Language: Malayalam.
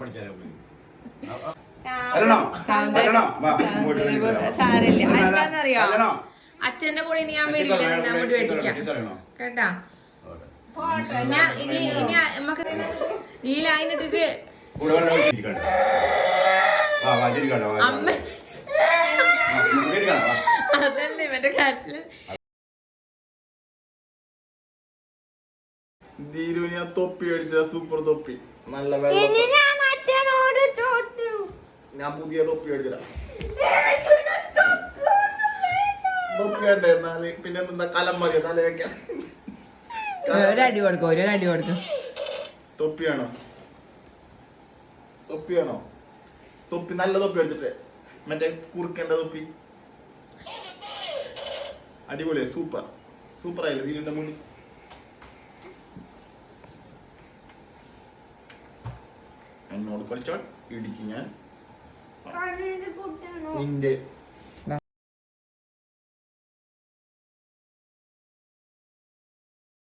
പഠിക്കാനോ വരൂ. എന്താന്നറിയോ? അച്ഛന്റെ കൂടെ ഇനി ഞാൻ വരില്ല? ഞാൻ അങ്ങോട്ട് വെട്ടിക്കാം? കേട്ടാ? ഞാൻ ഇനി ഇനി നമുക്ക് ഈ ലൈൻ ഇട്ടിട്ട് കൂടെ വാ, വാ, ഇരിക്കണ്ട, വാ, അമ്മ. അതല്ലേ മറ്റേ കാര്യത്തിൽ. ദീരുവിന് തൊപ്പി അടിച്ച സൂപ്പർ തൊപ്പി. നല്ല വെള്ള ഇനി ഞാൻ അച്ഛനോട് ചോദിച്ചു ഞാൻ പുതിയ തൊപ്പി അടിച്ചില്ല തൊപ്പി എന്നാൽ പിന്നെ എന്താ കലം മതി തല വെക്കാൻ. ഒരടി കൊടുക്കും ഒരു കൊടുക്കും. തൊപ്പിയാണോ തൊപ്പിയാണോ തൊപ്പി നല്ല തൊപ്പി അടിച്ചിട്ട് മറ്റേ കുറുക്കേണ്ട തൊപ്പി. അടിപൊളിയാ സൂപ്പർ. സൂപ്പർ ആയില്ലേ സീലിന്റെ മുന്നിൽ എന്നോട് കളിച്ചാൽ ഇടിക്കും ഞാൻ. インで